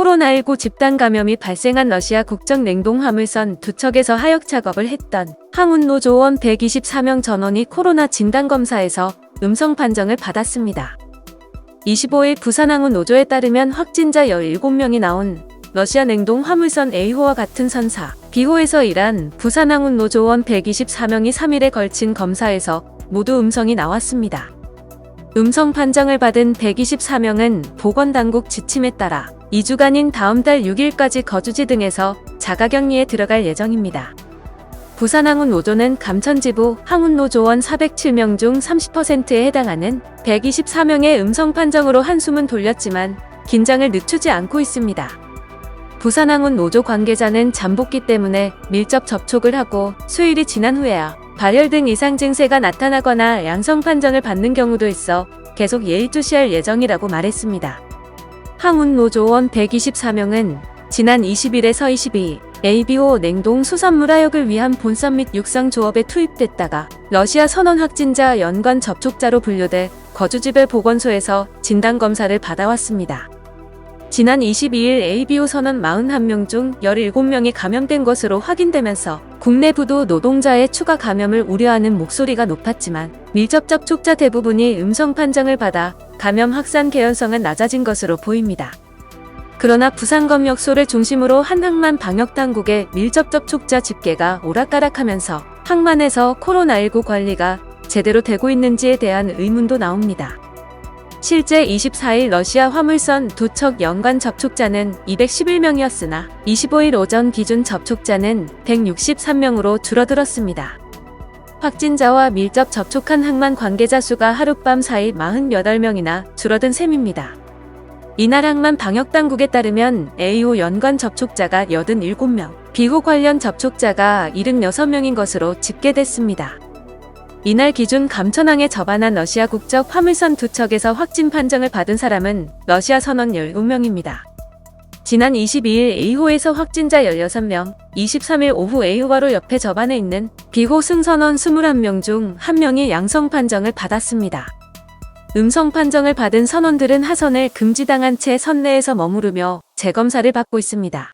코로나19 집단 감염이 발생한 러시아 국적 냉동 화물선 두 척에서 하역 작업을 했던 항운노 조원 124명 전원이 코로나 진단 검사에서 음성 판정을 받았습니다. 25일 부산항운 노조에 따르면 확진자 17명이 나온 러시아 냉동 화물선 A호와 같은 선사, B호에서 일한 부산항운 노조원 124명이 3일에 걸친 검사에서 모두 음성이 나왔습니다. 음성 판정을 받은 124명은 보건당국 지침에 따라 2주간인 다음 달 6일까지 거주지 등에서 자가격리에 들어갈 예정입니다. 부산항운 노조는 감천지부 항운노조원 407명 중 30%에 해당하는 124명의 음성 판정으로 한숨은 돌렸지만 긴장을 늦추지 않고 있습니다. 부산항운 노조 관계자는 잠복기 때문에 밀접 접촉을 하고 수일이 지난 후에야 발열 등 이상 증세가 나타나거나 양성 판정을 받는 경우도 있어 계속 예의주시할 예정이라고 말했습니다. 항운 노조원 124명은 지난 20일에서 22일 ABO 냉동 수산물 하역을 위한 본선 및 육상 조업에 투입됐다가 러시아 선원 확진자 연관 접촉자로 분류돼 거주지별 보건소에서 진단 검사를 받아왔습니다. 지난 22일 ABO 선원 41명 중 17명이 감염된 것으로 확인되면서 국내 부도 노동자의 추가 감염을 우려하는 목소리가 높았지만 밀접 접촉자 대부분이 음성 판정을 받아 감염 확산 개연성은 낮아진 것으로 보입니다. 그러나 부산검역소를 중심으로 한 항만 방역당국의 밀접 접촉자 집계가 오락가락하면서 항만에서 코로나19 관리가 제대로 되고 있는지에 대한 의문도 나옵니다. 실제 24일 러시아 화물선 두 척 연관 접촉자는 211명이었으나 25일 오전 기준 접촉자는 163명으로 줄어들었습니다. 확진자와 밀접 접촉한 항만 관계자 수가 하룻밤 사이 48명이나 줄어든 셈입니다. 이날 항만 방역당국에 따르면 A호 연관 접촉자가 87명, B호 관련 접촉자가 76명인 것으로 집계됐습니다. 이날 기준 감천항에 접안한 러시아 국적 화물선 두 척에서 확진 판정을 받은 사람은 러시아 선원 17명입니다. 지난 22일 A호에서 확진자 16명, 23일 오후 A호바로 옆에 접안해 있는 B호 승선원 21명 중 1명이 양성 판정을 받았습니다. 음성 판정을 받은 선원들은 하선을 금지당한 채 선내에서 머무르며 재검사를 받고 있습니다.